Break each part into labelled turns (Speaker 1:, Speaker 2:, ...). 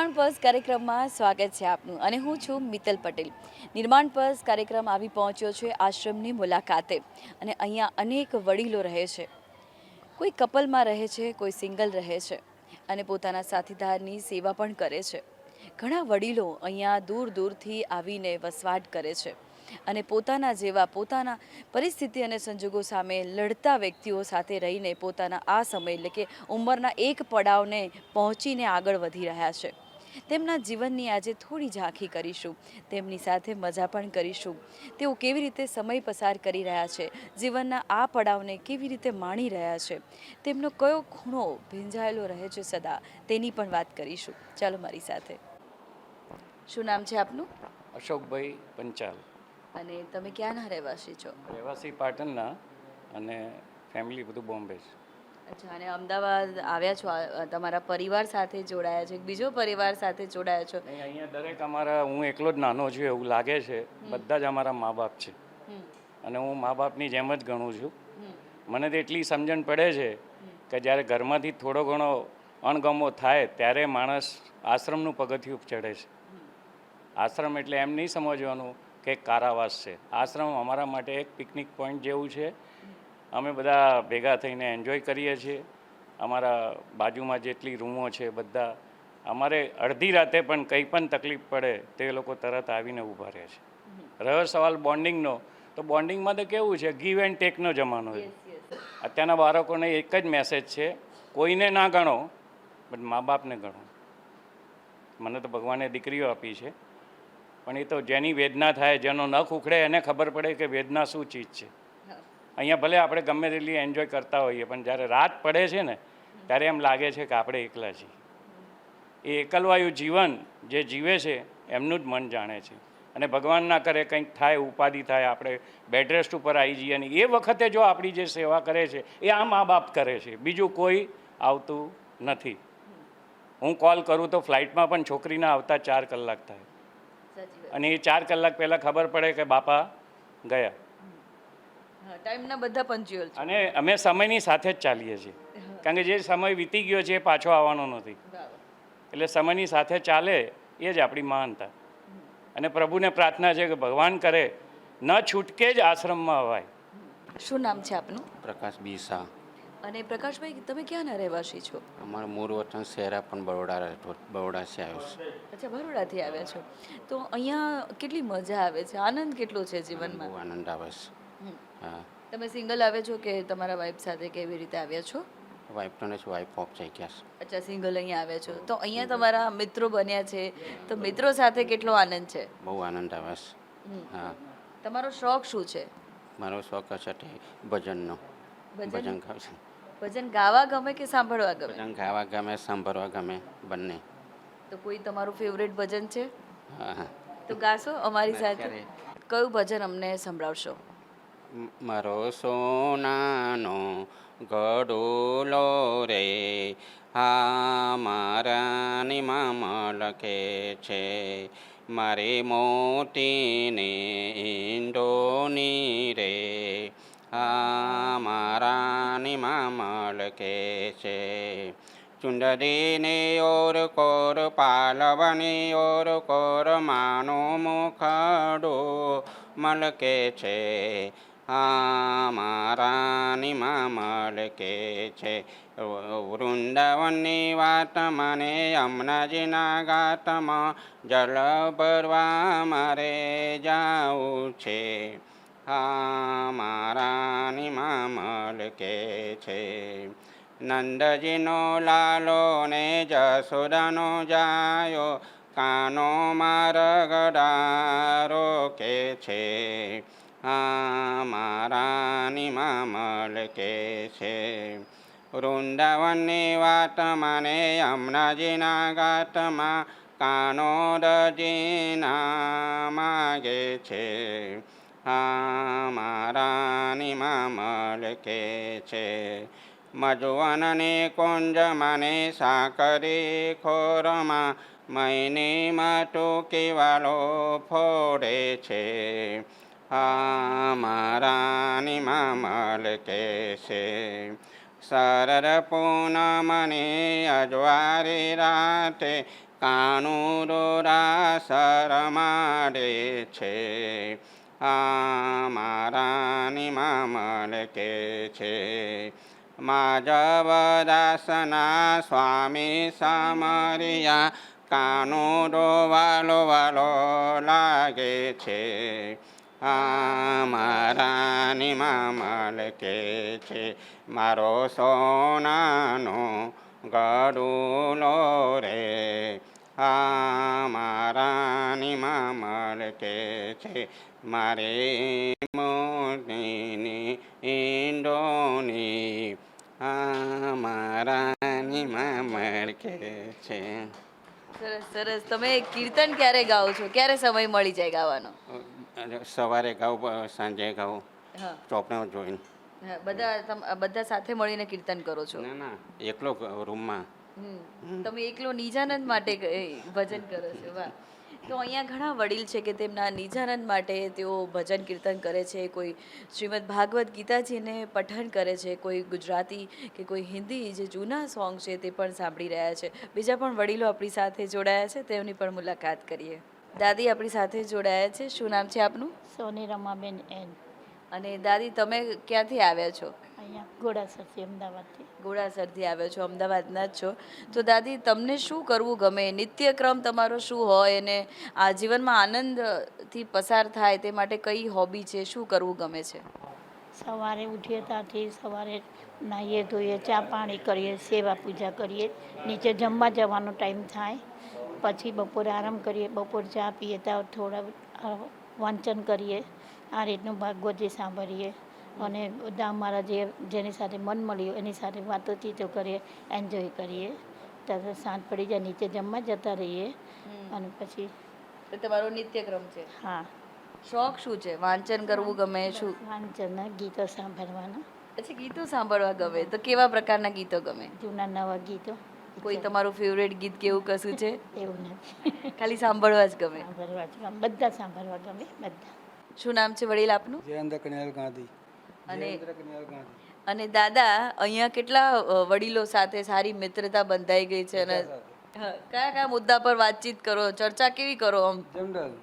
Speaker 1: નિર્માણ પર્સ કાર્યક્રમમાં સ્વાગત છે આપનું અને હું છું મિત્તલ પટેલ. નિર્માણ પર્સ કાર્યક્રમ આવી પહોંચ્યો છે આશ્રમની મુલાકાતે અને અહીંયા અનેક વડીલો રહે છે. કોઈ કપલમાં રહે છે, કોઈ સિંગલ રહે છે અને પોતાના સાથીદારની સેવા પણ કરે છે. ઘણા વડીલો અહીંયા દૂર દૂરથી આવીને વસવાટ કરે છે અને પોતાના જેવા પોતાના પરિસ્થિતિ અને સંજોગો સામે લડતા વ્યક્તિઓ સાથે રહીને પોતાના આ સમય એટલે કે ઉંમરના એક પડાવને પહોંચીને આગળ વધી રહ્યા છે. તેમના જીવનની આજે થોડી ઝાંખી કરીશું. તેમની સાથે મજા પણ કરીશું. તેઓ કેવી રીતે સમય પસાર કરી રહ્યા છે? જીવનના આ પડાવને કેવી રીતે માણી રહ્યા છે? તેમનો કયો ખૂણો ભીંજાયેલો રહે છે સદા? તેની પણ વાત કરીશું. ચાલો મારી સાથે. શું નામ છે આપનું?
Speaker 2: અશોકભાઈ પંચાલ.
Speaker 1: અને તમે ક્યાંના રહેવાસી છો?
Speaker 2: રહેવાસી પાટણના અને ફેમિલી બધું બોમ્બે છે.
Speaker 1: અચ્છા અને અમદાવાદ આવ્યા છો તમારા પરિવાર સાથે જોડાયા છો બીજો પરિવાર સાથે જોડાયા છો?
Speaker 2: અહીંયા દરેક અમારા હું એકલો જ નાનો છું એવું લાગે છે. બધા જ અમારા મા બાપ છે અને હું મા બાપની જેમ જ ગણું છું. મને તો એટલી સમજણ પડે છે કે જ્યારે ઘરમાંથી થોડો ઘણો અણગમો થાય ત્યારે માણસ આશ્રમનું પગથિયું ચડે છે. આશ્રમ એટલે એમ નહીં સમજવાનું કે કારાવાસ છે. આશ્રમ અમારા માટે એક પિકનિક પોઈન્ટ જેવું છે. અમે બધા ભેગા થઈને એન્જોય કરીએ છીએ. અમારા બાજુમાં જેટલી રૂમો છે બધા અમારે અડધી રાતે પણ કંઈ પણ તકલીફ પડે તે લોકો તરત આવીને ઊભા રહે છે. રહ્યો સવાલ બોન્ડિંગનો તો બોન્ડિંગમાં તો કેવું છે ગીવ એન્ડ ટેકનો જમાનો છે. અત્યારના બાળકોને એક જ મેસેજ છે કોઈને ના ગણો બટ મા બાપને ગણો. મને તો ભગવાને દીકરીઓ આપી છે પણ એ તો જેની વેદના થાય જેનો નખ ઉખડે એને ખબર પડે કે વેદના શું ચીજ છે. અહીંયા ભલે આપણે ગમે તેટલી એન્જોય કરતા હોઈએ પણ જ્યારે રાત પડે છે ને ત્યારે એમ લાગે છે કે આપણે એકલા છીએ. એ એકલવાયું જીવન જે જીવે છે એમનું જ મન જાણે છે. અને ભગવાન ના કરે કંઈક થાય ઉપાધિ થાય આપણે બેડ રેસ્ટ ઉપર આવી જઈએ અને એ વખતે જો આપણી જે સેવા કરે છે એ આ મા બાપ કરે છે. બીજું કોઈ આવતું નથી. હું કોલ કરું તો ફ્લાઇટમાં પણ છોકરીના આવતા ચાર કલાક થાય. અને એ ચાર કલાક પહેલાં ખબર પડે કે બાપા ગયા.
Speaker 1: ટાઈમના બધા પંચ્યુઅલ છે.
Speaker 2: અને અમે સમયની સાથે જ ચાલીએ છીએ. કારણ કે જે સમય વીતી ગયો છે એ પાછો આવવાનો નથી. એટલે સમયની સાથે ચાલે એ જ આપણી મહાનતા. અને પ્રભુને પ્રાર્થના છે કે ભગવાન કરે ન છૂટકે જ આશ્રમમાં અવાય.
Speaker 1: શું નામ છે આપનું?
Speaker 3: પ્રકાશ બી શાહ
Speaker 1: અને પ્રકાશભાઈ તમે ક્યાંના રહેવાસી છો?
Speaker 3: અમારું મૂળ વતન શહેરા પણ બરોડા બરોડા બરોડાથી આવ્યો છે.
Speaker 1: અચ્છા બરોડાથી આવ્યા છો. તો અહીંયા કેટલી મજા આવે છે? આનંદ કેટલો છે જીવનમાં?
Speaker 3: આનંદ આવે છે. હા.
Speaker 1: તમે સિંગલ આવ્યા છો કે તમારા વાઈફ સાથે કેવી રીતે આવ્યા છો?
Speaker 3: વાઈફ તો નથી વાઈફ ઓફ થઈ ગયા છે.
Speaker 1: અચ્છા સિંગલ અહીંયા આવ્યા છો. તો અહીંયા તમારા મિત્રો બન્યા છે. તો મિત્રો સાથે કેટલો આનંદ છે?
Speaker 3: બહુ આનંદ આવે છે. હા.
Speaker 1: તમારો શોખ શું છે?
Speaker 3: મારો શોખ છે તે ભજનનો.
Speaker 1: ભજન?
Speaker 3: ગાવ છે
Speaker 1: ભજન ગાવા ગમે કે સાંભળવા ગમે?
Speaker 3: ભજન ગાવા ગમે સાંભળવા ગમે બંને.
Speaker 1: તો કોઈ તમારું ફેવરેટ ભજન છે?
Speaker 3: હા
Speaker 1: તો ગાશો અમારી સાથે. કયું ભજન અમને સંભળાવશો?
Speaker 3: મારો સોનાનો ગડોલો રે, હા મારાની મામા લખે છે, મારી મોતીને ઈંડોની રે, હા મારાની મામા લખે છે. ચુંડદીને ઓર કોર, પાલવની ઓર કોર, માનો મુખડો મલકે છે. આ મારાની માં મલકે છે? વૃંદાવનની વાત મને હમણાંજીના ગાતમાં જલ ભરવા મારે જાવું છે. હા, મારાની માં મલકે છે? નંદજીનો લાલો ને જસોદાનો જાયો, કાનો મારગડારો કે છે? મારાની મામલ કે છે વૃંદાવનની વાત મને યમુનાજીના ગાતમાં કાનો દજીના માગે છે મારાની મામલ કે છે મજવનની કુંજ મને સાકરી ખોરમાં મૈની ટૂંકી વાલો ફોડે છે મારાની મામલ કે છે શરદ પૂનમની અજવારી રાતે કાનુરોરા શરમાડે છે આ મારાની મામલ કે છે માધવદાસના સ્વામી સામરિયા કાનો વાલો વાલો લાગે છે મારાની મામલ કે છે? મારો સોનાનો ગડુલો રે. આ મારાની મામલ કે છે? મારે મોટીની ઈંડોની. મારાની મામલ કે છે?
Speaker 1: સરસ સરસ. તમે કીર્તન ક્યારે ગાઓ છો? ક્યારે સમય મળી જાય ગાવાનો?
Speaker 3: સવારે ગાઉ સાંજે ગાઉં
Speaker 1: હા.
Speaker 3: ચોપને જોઈને.
Speaker 1: હા, બધા તમ- બધા સાથે મળીને કીર્તન કરો છો?
Speaker 3: ના ના એકલો રૂમમાં.
Speaker 1: હમ. તમે એકલો નિજાનંદ માટે ગ- એ, ભજન કરો છો વાહ. તો અહીંયા ઘણા વડીલ છે કે તેમના નિજાનંદ માટે તેઓ ભજન કીર્તન કરે છે કોઈ શ્રીમદ ભાગવત ગીતાજીને પઠન કરે છે કોઈ ગુજરાતી કે કોઈ હિન્દી જે જૂના સોંગ છે તે પણ સાંભળી રહ્યા છે. બીજા પણ વડીલો આપણી સાથે જોડાયા છે તેમની પણ મુલાકાત કરીએ. દાદી આપણી સાથે જોડાયા છે. શું નામ છે આપનું?
Speaker 4: સોની રમાબેન એન.
Speaker 1: અને દાદી તમે ક્યાંથી આવ્યા છો?
Speaker 4: અહીંયા ઘોડાસરથી અમદાવાદથી.
Speaker 1: ઘોડાસરથી આવ્યો છો અમદાવાદના જ છો. તો દાદી તમને શું કરવું ગમે? નિત્યક્રમ તમારો શું હોય અને આ જીવનમાં આનંદથી પસાર થાય તે માટે કઈ હોબી છે? શું કરવું ગમે છે?
Speaker 4: સવારે ઉઠીએ ત્યાંથી સવારે નાહીએ ધોઈએ ચા પાણી કરીએ સેવા પૂજા કરીએ. નીચે જમવા જવાનો ટાઈમ થાય. પછી બપોરે આરામ કરીએ બપોર ચા પીએ ત્યાં થોડા વાંચન કરીએ આ રીતનું ભાગવતી સાંભળીએ. અને બધા અમારા જે જેની સાથે મન મળ્યું એની સાથે વાતોચીતો કરીએ એન્જોય કરીએ. ત્યારે સાંજ પડી જાય નીચે જમવા જતા રહીએ. અને પછી
Speaker 1: તમારો નિત્યક્રમ છે?
Speaker 4: હા.
Speaker 1: શોખ શું છે? વાંચન કરવું ગમે શું?
Speaker 4: વાંચનના ગીતો સાંભળવાના.
Speaker 1: પછી ગીતો સાંભળવા ગમે તો કેવા પ્રકારના ગીતો ગમે?
Speaker 4: જૂના નવા ગીતો.
Speaker 1: કોઈ તમારું ફેવરેટ ગીત કેવું કશું છે?
Speaker 4: એવું નથી.
Speaker 1: ખાલી સાંભળવા જ ગમે.
Speaker 4: સાંભળવા જ ગમે. બધા સાંભળવા ગમે બધા.
Speaker 1: શું નામ છે વડીલ આપનું?
Speaker 5: જયેન્દ્ર કન્યાલ ગાંધી.
Speaker 1: અને
Speaker 5: જયેન્દ્ર કન્યાલ ગાંધી.
Speaker 1: અને દાદા અહીંયા કેટલા વડીલો સાથે સારી મિત્રતા બંધાઈ ગઈ છે અને કયા કયા મુદ્દા પર વાતચીત કરો? ચર્ચા કેવી કરો આમ?
Speaker 5: જનરલ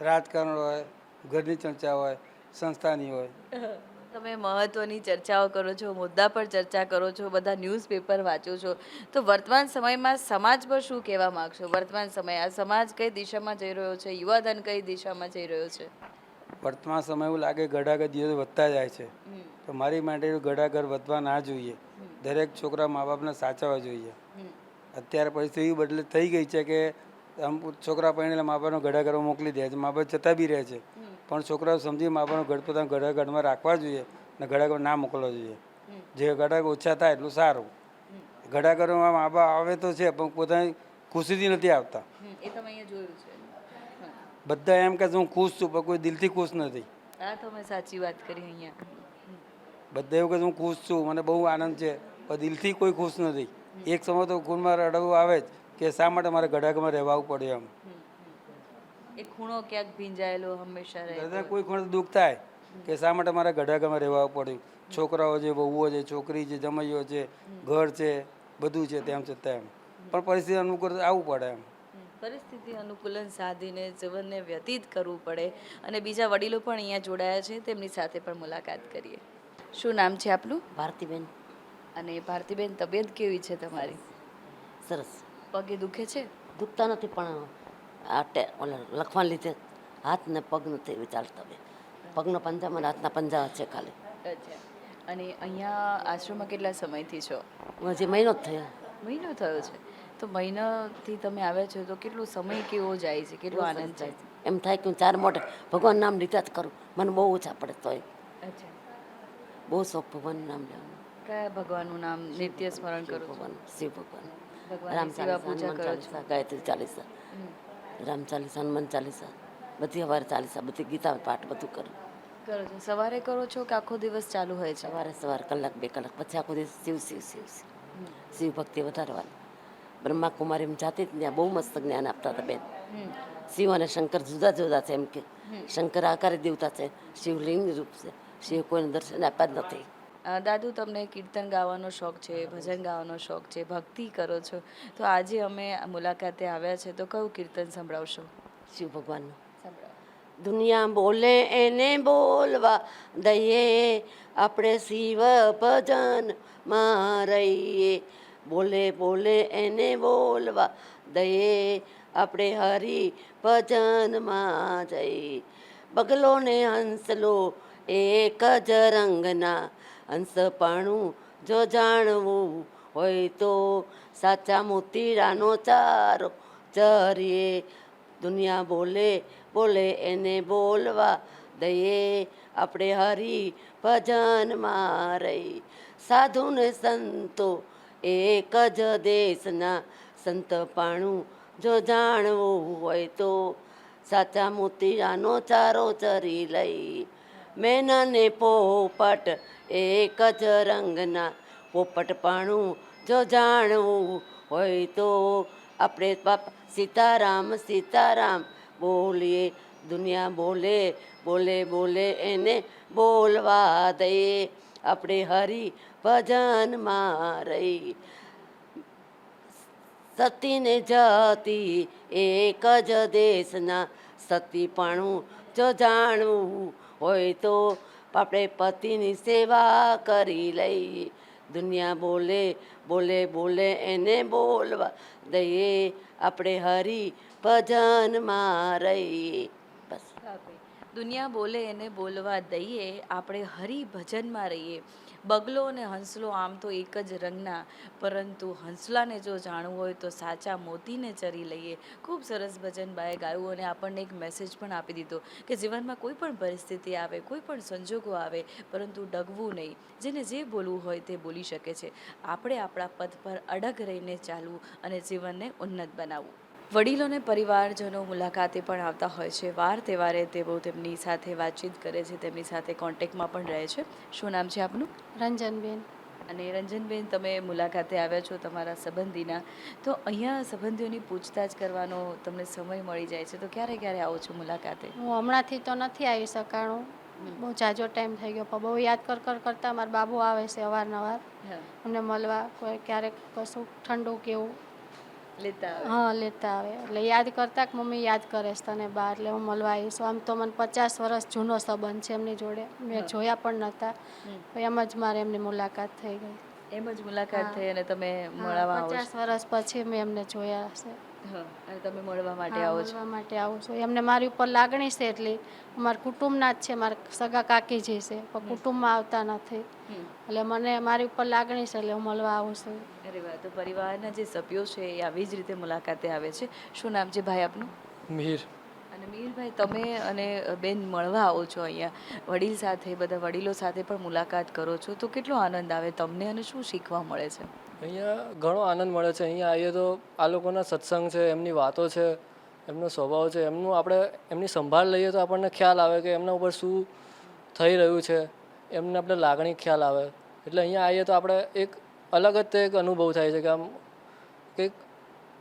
Speaker 5: રાજકારણ હોય ઘરની ચર્ચા હોય સંસ્થાની હોય.
Speaker 1: તમે મહત્વની ચર્ચાઓ કરો છો મુદ્દા પર ચર્ચા કરો છો બધા ન્યૂઝપેપર વાંચો છો. તો વર્તમાન સમયમાં સમાજ પર શું કહેવા માગશો? વર્તમાન સમય આ સમાજ કઈ દિશામાં જઈ રહ્યો છે? યુવાધન કઈ દિશામાં જઈ રહ્યો છે?
Speaker 5: વર્તમાન સમય એવું લાગે ઘડાઘર દિવસ વધતા જાય છે. તો મારી માટે ઘડાઘર વધવા ના જોઈએ. દરેક છોકરા મા બાપને સાચવવા જોઈએ. અત્યારે પરિસ્થિતિ એવી બદલે થઈ ગઈ છે કે આમ છોકરા પહેણેલા મા બાપનો ગડાગરમાં મોકલી દે છે. મા બાપ જતા બી રહે છે. પણ છોકરાઓ સમજી મા બાપનો ગઢ પોતાના ગડાગઢમાં રાખવા જોઈએ અને ગડાગર ના મોકલવા જોઈએ. જે ગડાગર ઓછા થાય એટલું સારું. ગડાગરમાં મા બાપ આવે તો છે પણ પોતાની ખુશીથી નથી આવતા.
Speaker 1: એ તમે અહીંયા જોયું છે.
Speaker 5: બધા એમ કે હું ખુશ છું પણ કોઈ દિલથી ખુશ નથી.
Speaker 1: આ તમે સાચી વાત કરી અહીંયા.
Speaker 5: બધા એવું કે હું ખુશ છું મને બહુ આનંદ છે પણ દિલથી કોઈ ખુશ નથી. એક સમય તો ખૂનમાં રડવું આવે જ કે શા માટે મારે ગડાગમાં રહેવા પડે એમ.
Speaker 1: એ ખૂણો ક્યાંક ભીંજાયેલો હંમેશા રહે
Speaker 5: દાદા કોઈ ખૂણે દુઃખ થાય કે શા માટે મારા ગડાગમાં રહેવા પડ્યું? છોકરાઓ છે વહુઓ છે છોકરી છે જમૈયો છે ઘર છે બધું છે તેમ છતાં એમ. પણ પરિસ્થિતિ અનુકૂળ આવવું પડે એમ.
Speaker 1: પરિસ્થિતિ અનુકૂલન સાધીને જીવનને વ્યતીત કરવું પડે અને બીજા વડીલો પણ અહીંયા જોડાયા છે તેમની સાથે પણ મુલાકાત કરીએ. શું નામ છે આપનું?
Speaker 6: ભારતીબેન.
Speaker 1: અને ભારતીબેન તબિયત કેવી છે તમારી?
Speaker 6: સરસ.
Speaker 1: પગે દુખે છે?
Speaker 6: દુખતા નથી પણ આ ટે ઓલા લખવાને લીધે હાથ ને પગ નથી ચાલતા બે પગનો પંજા ને હાથના પંજા છે ખાલી.
Speaker 1: અને અહીંયા આશ્રમમાં કેટલા સમયથી છો?
Speaker 6: હજી મહિનો જ થયો.
Speaker 1: મહિનો થયો છે. તો મહિનાથી તમે આવ્યા છો તો કેટલો સમય કેવો જાય છે? કેટલો આનંદ જાય છે?
Speaker 6: એમ થાય કે હું ચાર મોટે ભગવાન નામ લીધા જ કરું. મને બહુ ઓછા પડે તોય. બહુ શોખ ભગવાન નામ લેવાનું.
Speaker 1: કયા ભગવાનનું નામ નિત્ય સ્મરણ કરું
Speaker 6: ભગવાન શિવ ભગવાન. રામ
Speaker 1: સેવા
Speaker 6: ચાલીસા
Speaker 1: પૂજા કરો
Speaker 6: ગાયત્રી ચાલીસા. રામ ચાલીસા હનુમાન ચાલીસા બધી સવારે ચાલીસા બધી ગીતા પાઠ બધું કરું.
Speaker 1: કરો છો. સવારે કરો છો કે આખો દિવસ ચાલુ હોય છે?
Speaker 6: સવારે સવાર કલાક બે કલાક પછી આખો દિવસ શિવ શિવ શિવ શિવ. ભક્તિ વધારવાની. બ્રહ્મા કુમારી એમ જાતી જ ત્યાં બહુ મસ્ત જ્ઞાન આપતા હતા બેન. શિવ અને શંકર જુદા જુદા છે એમ કે શંકર આકારે દેવતા છે શિવલિંગ રૂપ છે. શિવ કોઈને દર્શન આપ્યા જ નથી.
Speaker 1: દાદુ તમને કીર્તન ગાવાનો શોખ છે ભજન ગાવાનો શોખ છે ભક્તિ કરો છો. તો આજે અમે મુલાકાતે આવ્યા છે. તો કયું કીર્તન સંભળાવશો?
Speaker 6: શિવ ભગવાનનું. દુનિયા બોલે એને બોલવા દઈએ. આપણે શિવ ભજનમાં રહીએ બોલે બોલે એને બોલવા દઈએ. આપણે હરિ ભજનમાં જઈએ. બગલો ને હંસલો એક જ રંગના હંસપણું જો જાણવું હોય તો સાચા મોતીરાનો ચારો ચરીએ. દુનિયા બોલે બોલે એને બોલવા દઈએ. આપણે હરી ભજનમાં રહી. સાધુ ને સંતો એક જ દેશના સંતપાણું જો જાણવું હોય તો સાચા મોતીરાનો ચારો ચરી લઈ. મેના ને પોપટ, એક જ રંગના પોપટપાણું જો જાણવું હોય તો. આપણે બાપ સીતારામ સીતારામ, બોલીએ, દુનિયા બોલે બોલે બોલે, એને બોલવા દઈએ આપણે હરી ભજનમાં રહી. સતીને જતી એક જ દેશના સતીપણું જો જાણવું હોય તો આપણે પતિની સેવા કરી લઈએ દુનિયા બોલે બોલે બોલે, એને બોલવા દઈએ. આપણે હરી ભજનમાં રહીએ. બસ.
Speaker 1: દુનિયા બોલે, એને બોલવા દઈએ. આપણે હરિભજનમાં રહીએ. બગલો અને હંસલો આમ તો એક જ રંગના. પરંતુ હંસલાને જો જાણવું હોય તો સાચા મોતીને ચરી લઈએ. ખૂબ સરસ ભજન બાએ ગાયું અને આપણને એક મેસેજ પણ આપી દીધો કે જીવનમાં કોઈ પણ પરિસ્થિતિ આવે, કોઈ પણ સંજોગો આવે, પરંતુ ડગવું નહીં. જેને જે બોલવું હોય તે બોલી શકે છે. આપણે આપણા પદ પર અડગ રહીને ચાલવું અને જીવનને ઉન્નત બનાવવું. વડીલોને પરિવારજનો મુલાકાતે પણ આવતા હોય છે. વાર તહેવારે તેઓ તેમની સાથે વાતચીત કરે છે તેમની સાથે કોન્ટેક્ટમાં પણ રહે છે. શું નામ છે આપનું?
Speaker 7: રંજનબેન.
Speaker 1: અને રંજનબેન તમે મુલાકાતે આવ્યા છો તમારા સંબંધીના. તો અહીંયા સંબંધીઓની પૂછતાછ કરવાનો તમને સમય મળી જાય છે. તો ક્યારે ક્યારે આવો છો મુલાકાતે?
Speaker 7: હું હમણાંથી તો નથી આવી શકાણું. બહુ જાજો ટાઈમ થઈ ગયો. પણ બહુ યાદ કર કર કરતાં મારા બાબુ આવે છે અવારનવાર. અમને મળવા કોઈ ક્યારેક કશું ઠંડુ કેવું
Speaker 1: લેતા આવે.
Speaker 7: હા લેતા આવે. એટલે યાદ કરતાં કે મમ્મી યાદ કરે છે તને બા એટલે હું મળવા આવીશ. આમ તો મને પચાસ વર્ષ જૂનો સંબંધ છે એમની જોડે. મેં જોયા પણ નહોતા. એમ જ મારે એમની મુલાકાત થઈ ગઈ.
Speaker 1: એમ જ મુલાકાત થઈ અને તમે મળવા
Speaker 7: પચાસ વર્ષ પછી મેં એમને જોયા છે
Speaker 1: હા, અને તમે મળવા માટે આવો છો.
Speaker 7: મળવા માટે આવું છું. એમને મારી ઉપર લાગણી છે એટલે. મારા કુટુંબના જ છે મારા સગા કાકીજી છે પણ કુટુંબમાં આવતા નથી. એટલે મને મારી ઉપર લાગણી છે એટલે હું મળવા આવું છું.
Speaker 1: અરે વાહ તો પરિવારના જે સભ્યો છે એ આવી જ રીતે મુલાકાતે આવે છે. શું નામ છે ભાઈ આપનું?
Speaker 8: મિહિર.
Speaker 1: અને મીરભાઈ તમે અને બેન મળવા આવો છો અહીંયા. વડીલ સાથે, બધા વડીલો સાથે પણ મુલાકાત કરો છો. તો કેટલો આનંદ આવે તમને અને શું શીખવા મળે છે?
Speaker 8: અહીંયા ઘણો આનંદ મળે છે. અહીંયા આવીએ તો આ લોકોના સત્સંગ છે, એમની વાતો છે, એમનો સ્વભાવ છે, એમનું આપણે, એમની સંભાળ લઈએ તો આપણને ખ્યાલ આવે કે એમના ઉપર શું થઈ રહ્યું છે. એમને આપણે લાગણી ખ્યાલ આવે. એટલે અહીંયા આવીએ તો આપણે એક અલગ જ તે એક અનુભવ થાય છે કે આમ કંઈક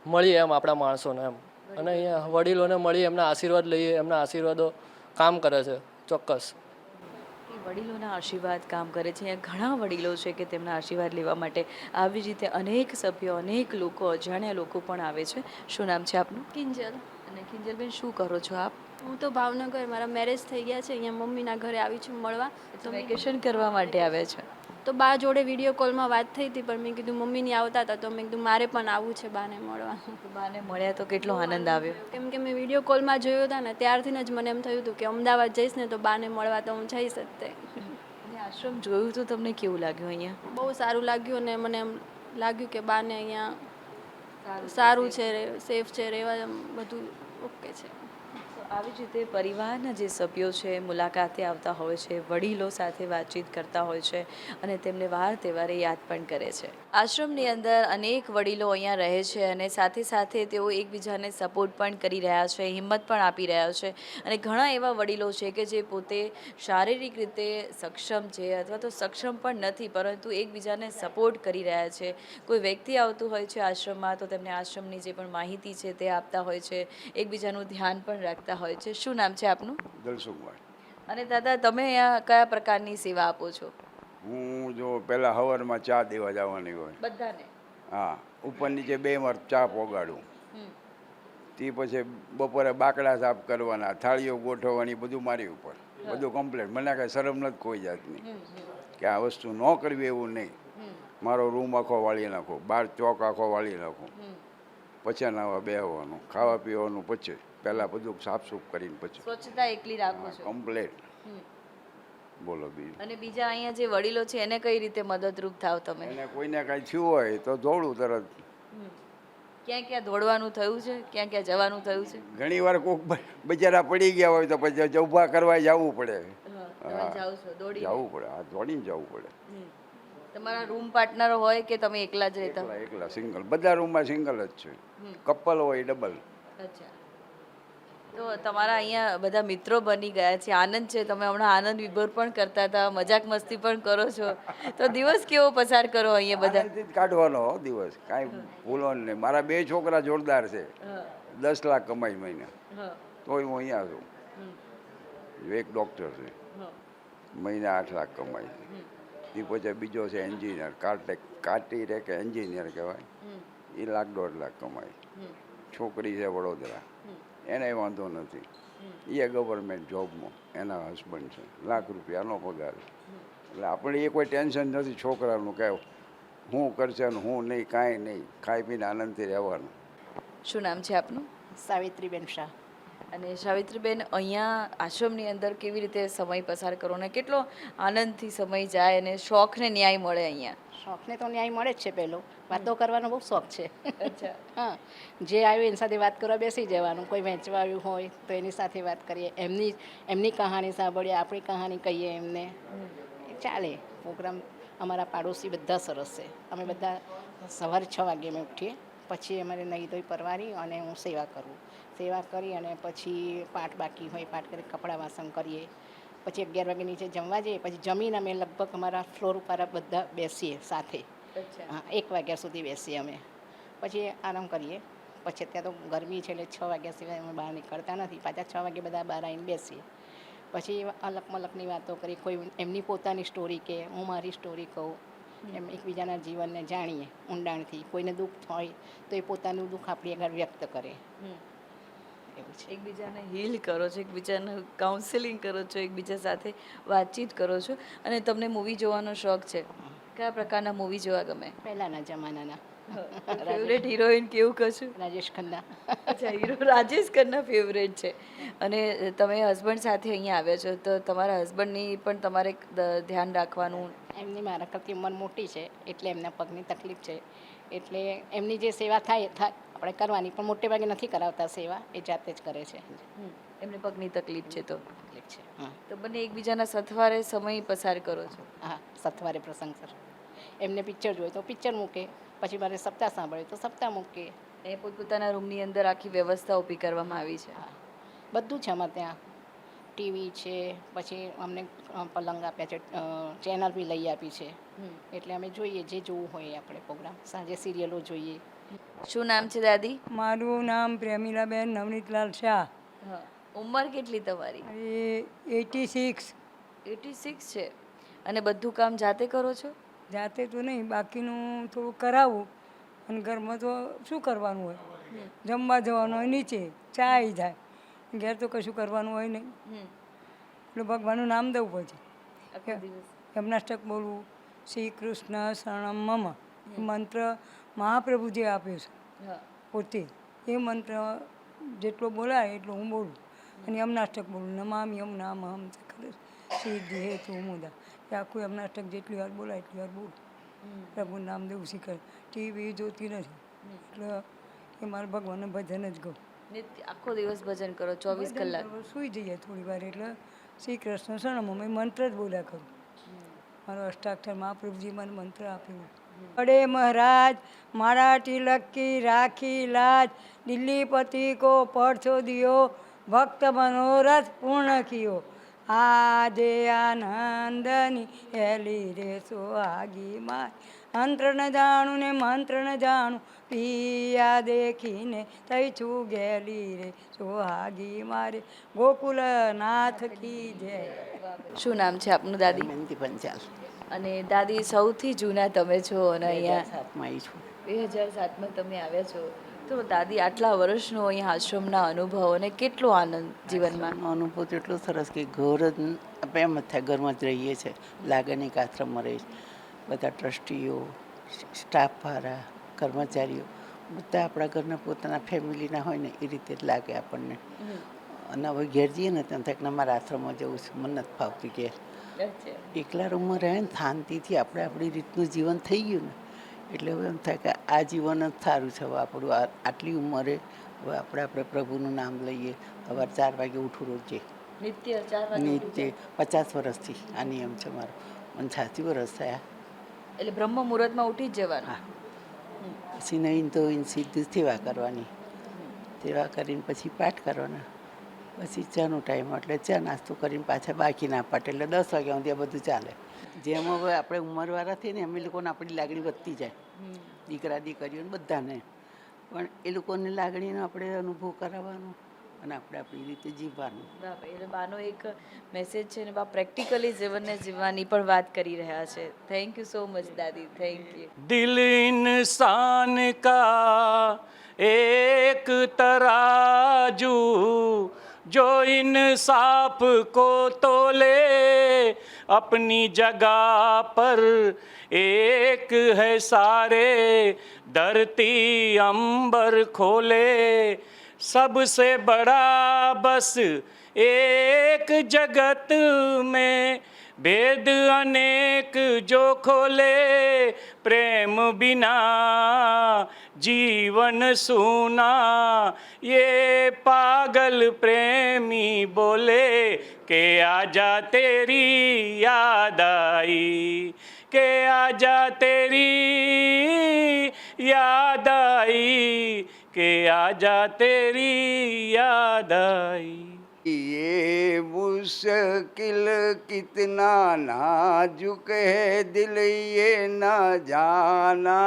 Speaker 8: મળીએ એમ આપણા માણસોને એમ. અને અહીંયા વડીલોને મળી એમના આશીર્વાદ લઈએ એમના આશીર્વાદો કામ કરે છે ચોક્કસ.
Speaker 1: એ વડીલોના આશીર્વાદ કામ કરે છે. અહીંયા ઘણા વડીલો છે કે તેમના આશીર્વાદ લેવા માટે આવી જ રીતે અનેક સભ્યો અનેક લોકો અજાણ્યા લોકો પણ આવે છે. શું નામ છે આપનું?
Speaker 9: કિંજલ.
Speaker 1: અને કિંજલબેન શું કરો છો આપ?
Speaker 9: હું તો ભાવનગર મારા મેરેજ થઈ ગયા છે. અહીંયા મમ્મીના ઘરે આવી છું મળવા.
Speaker 1: તો વેકેશન કરવા માટે આવ્યા છે?
Speaker 9: તો બા જોડે વીડિયો કોલમાં વાત થઈ હતી પણ મેં કીધું મમ્મી નહીં આવતા હતા. તો મેં કીધું મારે પણ આવવું છે બાને મળવા
Speaker 1: બાને મળ્યા તો કેટલો આનંદ આવ્યો?
Speaker 9: કેમ કે મેં વીડિયો કોલમાં જોયો હતા ને ત્યારથી જ મને એમ થયું હતું કે અમદાવાદ જઈશ ને તો બાને મળવા તો હું જઈશ જ તે.
Speaker 1: આશ્રમ જોયું તો તમને કેવું લાગ્યું અહીંયા?
Speaker 9: બહુ સારું લાગ્યું અને મને એમ લાગ્યું કે બાને અહીંયા સારું છે. સેફ છે રહેવા બધું ઓકે છે.
Speaker 1: આવી જ રીતે પરિવારના જે સભ્યો છે, મુલાકાતે આવતા હોય છે, વડીલો સાથે વાતચીત કરતા હોય છે અને તેમને વાર તહેવારે યાદ પણ કરે છે. આશ્રમની અંદર અનેક વડીલો અહીંયા રહે છે અને સાથે સાથે તેઓ એકબીજાને સપોર્ટ પણ કરી રહ્યા છે, હિંમત પણ આપી રહ્યા છે અને ઘણા એવા વડીલો છે કે જે પોતે શારીરિક રીતે સક્ષમ છે અથવા તો સક્ષમ પણ નથી, પરંતુ એકબીજાને સપોર્ટ કરી રહ્યા છે. કોઈ વ્યક્તિ આવતું હોય છે આશ્રમમાં તો તેમને આશ્રમની જે પણ માહિતી છે તે આપતા હોય છે. એકબીજાનું ધ્યાન પણ રાખતા હોય છે. શું નામ છે આપનું?
Speaker 10: દલસુખભાઈ
Speaker 1: અને દાદા તમે અહીંયા કયા પ્રકારની સેવા આપો છો?
Speaker 10: હું જો પહેલાં હવરમાં ચા દેવા જવાની હોય.
Speaker 1: બધાને?
Speaker 10: હા ઉપર નીચે બે વાર ચા પોગાડું. તે પછી બપોરે બાકડા સાફ કરવાના થાળીઓ ગોઠવવાની બધું મારી ઉપર. બધું કમ્પ્લેટ મને કાંઈ શરમ નથી કોઈ જાતની. કે આ વસ્તુ ન કરવી એવું નહીં. મારો રૂમ આખો વાળી નાખો બાર ચોક આખો વાળી નાખો. પછી નાવા બેહવાનું ખાવા પીવાનું પછી. પહેલાં બધું સાફસૂફ કરીને પછી.
Speaker 1: સ્વચ્છતા એકલી રાખો છો.
Speaker 10: કમ્પ્લીટ બોલો બીજું.
Speaker 1: અને બીજા અહીંયા જે વડીલો છે એને કઈ રીતે મદદરૂપ થાવ તમે?
Speaker 10: એને કોઈને કાંઈ થયું હોય તો દોડું તરત.
Speaker 1: ક્યાં ક્યાં દોડવાનું થયું છે? ક્યાં ક્યાં જવાનું થયું છે?
Speaker 10: ઘણી વાર કોક બજારા બિચારા પડી ગયા હોય તો પછી ઊભા કરવા જવું પડે. જવું પડે હા દોડીને જવું પડે.
Speaker 1: તમારા રૂમ પાર્ટનર હોય કે તમે એકલા જ રહેતા?
Speaker 10: એકલા સિંગલ. બધા રૂમમાં સિંગલ જ છે. કપલ હોય ડબલ.
Speaker 1: અચ્છા. તો તમારા અહીંયા બધા મિત્રો બની ગયા છે. આનંદ છે. તમે હમણાં આનંદ વિભોર પણ કરતા હતા મજાક મસ્તી પણ કરો છો. તો દિવસ કેવો પસાર કરો અહીંયા બધા?
Speaker 10: કાઢવાનો હો દિવસ. કાંઈ ભૂલો નહીં. મારા બે છોકરા જોરદાર છે. દસ લાખ કમાઈ મહિને. તોય હું અહીંયા છું. એક ડૉક્ટર છે. મહિના આઠ લાખ કમાય
Speaker 1: છે
Speaker 10: એ પછી બીજો છે એન્જિનિયર કાર્ટેક કાટી રે કે એન્જિનિયર કહેવાય. એ લાખ દોઢ લાખ કમાય છોકરી છે વડોદરા. એને વાંધો નથી. એ ગવર્મેન્ટ જોબમાં એના હસબન્ડ છે. લાખ રૂપિયાનો પગાર. એટલે આપણે એ કોઈ ટેન્શન નથી છોકરાનું કે હું કરશે ને હું નહીં કાંઈ નહીં ખાઈ પીને આનંદથી રહેવાનું.
Speaker 1: શું નામ છે આપનું?
Speaker 4: સાવિત્રીબેન શાહ.
Speaker 1: અને સાવિત્રીબેન અહીંયા આશ્રમની અંદર કેવી રીતે સમય પસાર કરો ને કેટલો આનંદથી સમય જાય અને શોખને ન્યાય મળે અહીંયા?
Speaker 11: શોખને તો ન્યાય મળે જ છે પહેલો વાતો કરવાનો બહુ શોખ છે. હા. જે આવ્યું એની સાથે વાત કરવા બેસી જવાનું. કોઈ વેચવા આવ્યું હોય તો એની સાથે વાત કરીએ. એમની એમની કહાણી સાંભળીએ આપણી કહાણી કહીએ એમને. ચાલે. પ્રોગ્રામ અમારા પાડોશી બધા સરસ છે. અમે બધા સવારે છ વાગે અમે ઉઠીએ. પછી અમારે નહીં ધોઈ પરવારી અને હું સેવા કરું. સેવા કરી અને પછી પાઠ બાકી હોય પાઠ કરી કપડાં વાસણ કરીએ. પછી અગિયાર વાગે નીચે જમવા જઈએ પછી જમીને અમે લગભગ અમારા ફ્લોર ઉપર બધા બેસીએ સાથે. હા એક વાગ્યા સુધી બેસીએ અમે. પછી આરામ કરીએ. પછી અત્યારે તો ગરમી છે એટલે છ વાગ્યા સિવાય અમે બહાર નીકળતા નથી. પાછા છ વાગે બધા બહાર આવીને બેસીએ. પછી અલગ મલકની વાતો કરી કોઈ એમની પોતાની સ્ટોરી કે હું મારી સ્ટોરી કહું. એમ એકબીજાના જીવનને જાણીએ ઊંડાણથી. કોઈને દુઃખ હોય તો એ પોતાનું દુઃખ આપણી આગળ વ્યક્ત કરે. એવું છે.
Speaker 1: એકબીજાને હીલ કરો છો એકબીજાનું કાઉન્સેલિંગ કરો છો એકબીજા સાથે વાતચીત કરો છો. અને તમને મૂવી જોવાનો શોખ છે. કયા પ્રકારના મૂવી જોવા ગમે?
Speaker 11: પહેલાંના જમાનાના.
Speaker 1: ફેવરેટ હિરોઈન કેવું કશું?
Speaker 11: રાજેશ ખન્ના.
Speaker 1: અચ્છા હીરો રાજેશ ખન્ના ફેવરેટ છે. અને તમે હસબન્ડ સાથે અહીંયા આવ્યા છો તો તમારા હસબન્ડની પણ તમારે ધ્યાન રાખવાનું?
Speaker 11: એમની મારા કરતી ઉંમર મોટી છે એટલે એમના પગની તકલીફ છે. એટલે એમની જે સેવા થાય થાય આપણે કરવાની પણ મોટે ભાગે નથી કરાવતા સેવા એ જાતે જ કરે છે.
Speaker 1: એમને પગની તકલીફ છે તો.
Speaker 11: તકલીફ છે
Speaker 1: તો બંને એકબીજાના સથવારે સમય પસાર કરો છો.
Speaker 11: હા સથવારે પ્રસંગ સર. એમને પિક્ચર જોઈએ તો પિક્ચર મૂકે પછી મારે સપ્તાહ સાંભળે તો સપ્તાહ મૂકે.
Speaker 1: એ પોતપોતાના રૂમની અંદર આખી વ્યવસ્થા ઊભી કરવામાં આવી છે.
Speaker 11: બધું છે અમારે ત્યાં. ટીવી છે પછી અમને પલંગ આપ્યા છે ચેનલ બી લઈ આપી છે. એટલે અમે જોઈએ જે જોવું હોય આપણે પ્રોગ્રામ સાંજે સિરિયલો જોઈએ.
Speaker 1: શું નામ છે દાદી?
Speaker 12: મારું નામ પ્રેમિલાબેન નવનીતલાલ શાહ.
Speaker 1: ઉંમર કેટલી તમારી?
Speaker 12: Eighty six.
Speaker 1: એટી સિક્સ છે. અને બધું કામ જાતે કરો છો?
Speaker 12: જાતે તો નહીં બાકીનું થોડું કરાવું. અને ઘરમાં તો શું કરવાનું હોય? જમવા જવાનું હોય નીચે ચા આવી જાય. ઘેર તો કશું કરવાનું હોય નહીં. એટલે ભગવાનનું નામ દેવું પછી જમનાષ્ટક બોલવું. શ્રી કૃષ્ણ શરણમ મમ. એ મંત્ર મહાપ્રભુજીએ આપ્યો છે પોતે એ મંત્ર જેટલો બોલાય એટલો હું બોલું. અને યમનાષ્ટક બોલું નમામી યમ નામ હમ કરે સિદ્ધિ હેતુ મુદા. એ આખું યમનાષ્ટક જેટલી વાર બોલાય એટલી વાર બોલું. પ્રભુ નામ દેવું શીખે ટીવી જોતી નથી. એટલે એ મારા ભગવાનને ભજન જ ગયું
Speaker 1: આખો દિવસ ભજન કરો ચોવીસ કલાક.
Speaker 12: સૂઈ જઈએ થોડી વાર એટલે શ્રી કૃષ્ણ શરણમ અમે મંત્ર જ બોલ્યા કરું. મારો અષ્ટાક્ષર મહાપ્રભુજી મને મંત્ર આપ્યો. અડે મહારાજ મારા તિલકી રાખી લાજ દિલ્હીપતિ કો પડછો દિયો ભક્ત મનોરથ પૂર્ણ કિયો. આજે આનંદની હેલી રે સોહાગી માય. મંત્ર ન જાણું ને મંત્ર ન જાણું પિયા દેખીને તઈ છું ગેલી રે સોહાગી મારે. ગોકુલ નાથ કી જય.
Speaker 1: શું નામ છે આપનું દાદી?
Speaker 6: મહેંદી પંચાલ.
Speaker 1: અને દાદી સૌથી જૂના તમે છો અને અહીંયા
Speaker 13: સાતમાં આવી છું.
Speaker 1: બે હજાર સાતમાં તમે આવ્યા છો. તો દાદી આટલા વર્ષનો અહીંયા આશ્રમના અનુભવ અને કેટલો આનંદ જીવનમાં?
Speaker 13: અનુભવ તો એટલો સરસ કે ઘર જ આપણે એમ જ થાય ઘરમાં જ રહીએ છીએ લાગણી આશ્રમમાં રહીએ. બધા ટ્રસ્ટીઓ સ્ટાફવાળા કર્મચારીઓ બધા આપણા ઘરના પોતાના ફેમિલીના હોય ને એ રીતે જ લાગે આપણને. અને હવે ઘેર જઈએ ને ત્યાં થાય મારા આશ્રમમાં જવું છે. મને નથી ફાવતું કે એકલા રૂમમાં રહે ને શાંતિથી આપણે આપણી રીતનું જીવન થઈ ગયું ને એટલે હવે એમ થાય કે આ જીવન જ સારું છે. હવે આપણું આટલી ઉંમરે હવે આપણે આપણે પ્રભુનું નામ લઈએ. સવારે ચાર વાગે ઉઠું રોજે
Speaker 1: નિત્ય
Speaker 13: પચાસ વર્ષથી. આ નિયમ છે મારો. મને છાસી વર્ષ થયા.
Speaker 1: એટલે બ્રહ્મ મુહૂર્તમાં ઉઠી જ જવાનું.
Speaker 13: પછી નહીં તો સીધી સેવા કરવાની. સેવા કરીને પછી પાઠ કરવાના. પછી ચાનો ટાઈમ એટલે ચા નાસ્તો કરીને પાછા બાકી ના પાટે એટલે દસ વાગ્યા સુધી આ બધું ચાલે. જેમ હવે આપણે ઉંમરવાળા થઈને અમે એ લોકોને આપણી લાગણી વધતી જાય. દીકરા દીકરીઓને બધાને. પણ એ લોકોની લાગણીનો આપણે અનુભવ કરાવવાનો અને આપણે આપણી રીતે જીવવાનું.
Speaker 1: એટલે બાનો એક મેસેજ છે ને બા પ્રેક્ટિકલી જીવનને જીવવાની પણ વાત કરી રહ્યા છે. થેન્ક યુ સો મચ દાદી. થેન્ક યુ
Speaker 2: દિલ ઇન્સાન કા એક તરાજુ जो इन इंसाफ को तोले, अपनी जगह पर एक है सारे, धरती अंबर खोले। सबसे बड़ा बस एक जगत में भेद अनेक जो खोले, प्रेम बिना जीवन सुना। ये पागल प्रेमी बोले, के आजा तेरी याद आई? के आजा तेरी याद आई? के आजा तेरी याद आई?
Speaker 10: ये मुश्किल कितना नाजुक है दिल ये न जाना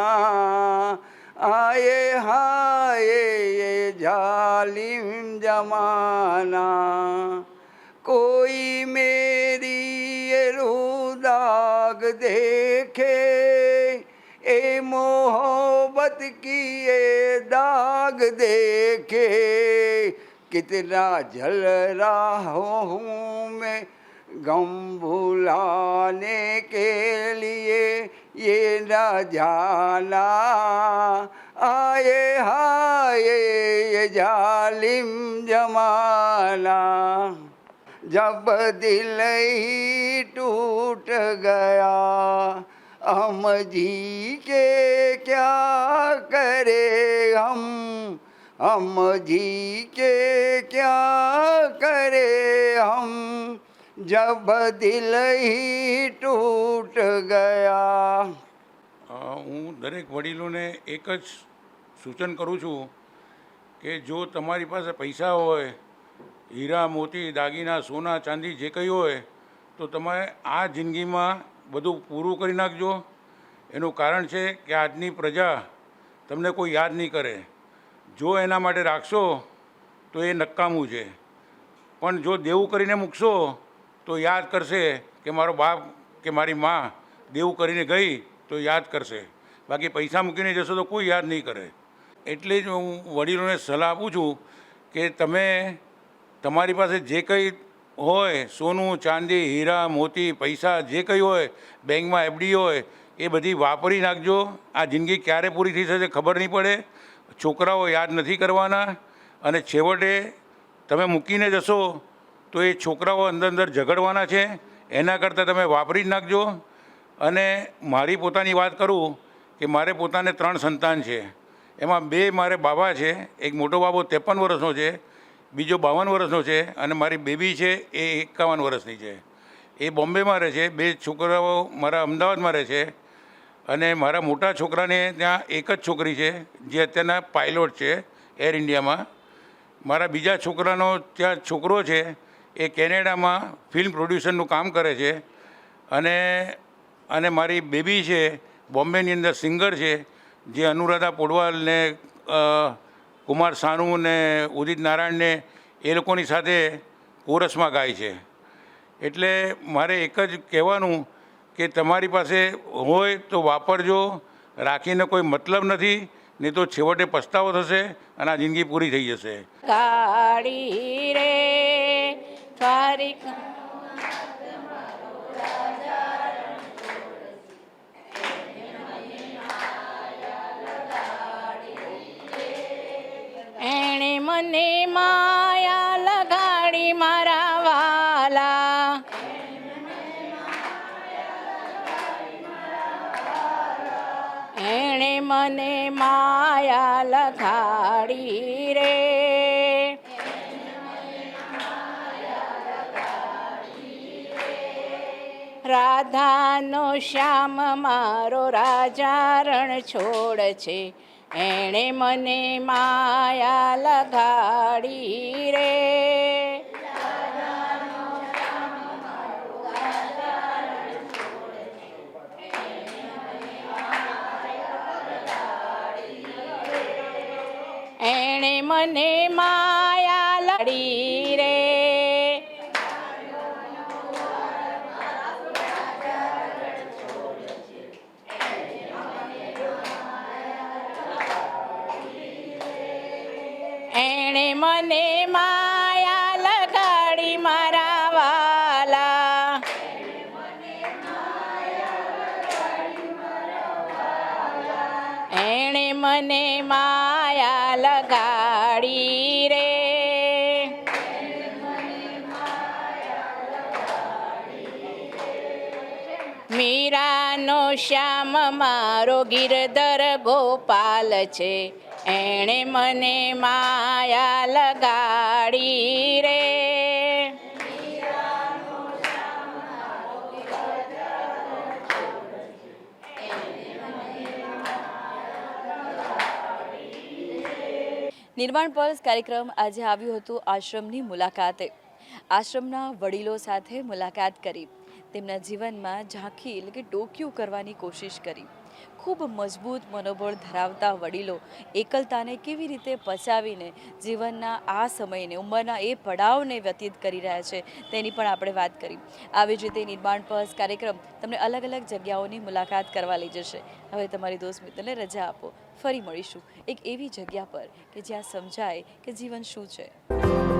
Speaker 10: आए हाय ये जालिम जमाना कोई मेरी ये रूह दाग देखे ए मोहब्बत की ये दाग देखे कितना जल रहा हूँ मैं गम भुलाने के लिए ये न जाना आए हाय ये जालिम जमाना जब दिल ही टूट गया हम जी के क्या करे हम हम जी के क्या करे हम जब दिल ही टूट गया
Speaker 14: અ, હું દરેક વડીલોને એક જ સૂચન કરું છું કે જો તમારી પાસે પૈસા હોય હીરા મોતી દાગીના સોના ચાંદી જે કંઈ હોય તો તમે આ જિંદગીમાં બધું પૂરું કરી નાખજો એનું કારણ છે કે આજની પ્રજા તમને કોઈ યાદ નહીં કરે જો એના માટે રાખશો, તો એ નકામું છે. પણ જો દેવું કરીને મૂકશો, તો યાદ કરશે કે મારો બાપ કે મારી મા દેવું કરીને ગઈ, તો યાદ કરશે. બાકી પૈસા મૂકીને જશો તો કોઈ યાદ નહીં કરે. એટલે જ હું વડીલોને સલાહ આપું છું કે તમે તમારી પાસે જે કંઈ હોય, સોનું, ચાંદી, હીરા, મોતી, પૈસા, જે કંઈ હોય, બેંકમાં એફડી હોય, એ બધી વાપરી નાખજો. આ જિંદગી ક્યારે પૂરી થઈ થશે ખબર નહીં પડે. છોકરાઓ યાદ નથી કરવાના અને છેવટે તમે મૂકીને જશો તો એ છોકરાઓ અંદર અંદર ઝઘડવાના છે. એના કરતાં તમે વાપરી જ નાખજો. અને મારી પોતાની વાત કરું કે મારે પોતાને ત્રણ સંતાન છે. એમાં બે મારે બાબા છે, એક મોટો બાબો ત્રેપન વર્ષનો છે, બીજો બાવન વર્ષનો છે અને મારી બેબી છે એ એકાવન વર્ષની છે. એ બોમ્બેમાં રહે છે. બે છોકરાઓ મારા અમદાવાદમાં રહે છે. અને મારા મોટા છોકરાને ત્યાં એક જ છોકરી છે, જે અત્યારના પાયલોટ છે એર ઇન્ડિયામાં મારા બીજા છોકરાનો ત્યાં છોકરો છે, એ કેનેડામાં ફિલ્મ પ્રોડ્યુસરનું કામ કરે છે. અને અને મારી બેબી છે, બોમ્બેની અંદર સિંગર છે, જે અનુરાધા પોડવાલ ને કુમાર સાનુ ને ઉદિત નારાયણને એ લોકોની સાથે કોરસમાં ગાય છે. એટલે મારે એક જ કહેવાનું કે તમારી પાસે હોય તો વાપરજો. રાખીને કોઈ મતલબ નથી, નહીં તો છેવટે પસ્તાવો થશે અને આ જિંદગી પૂરી થઈ જશે.
Speaker 15: કાળી રે ફરી એણે મને માયા મને માયા લખાડી રે. રાધાનો શ્યામ મારો રાજા રણ છોડ છે. એણે મને માયા લગાડી રે. મને માયા લડી રે. એણે મને માયા લગાડી મારા વાલા. એણે મને માયા શ્યામ મારો ગિરધર ગોપાલ છે. એણે મને માયા લગાડી રે.
Speaker 1: નિર્માણ પર્સ કાર્યક્રમ આજે આવ્યું હતું આશ્રમની મુલાકાતે. આશ્રમના વડીલો સાથે મુલાકાત કરી. તેમના જીવનમાં ઝાંખી એટલે કે ડોક્યું કરવાની કોશિશ કરી. ખૂબ મજબૂત મનોબળ ધરાવતા વડીલો એકલતાને કેવી રીતે પચાવીને જીવનના આ સમયને, ઉંમરના એ પડાવને વ્યતીત કરી રહ્યા છે, તેની પણ આપણે વાત કરી. આવી જ રીતે નિર્માણ પર્સ કાર્યક્રમ તમને અલગ અલગ જગ્યાઓની મુલાકાત કરવા લઈ જશે. હવે તમારી દોસ્ત મિત્રને રજા આપો. ફરી મળીશું એક એવી જગ્યા પર કે જ્યાં સમજાય કે જીવન શું છે.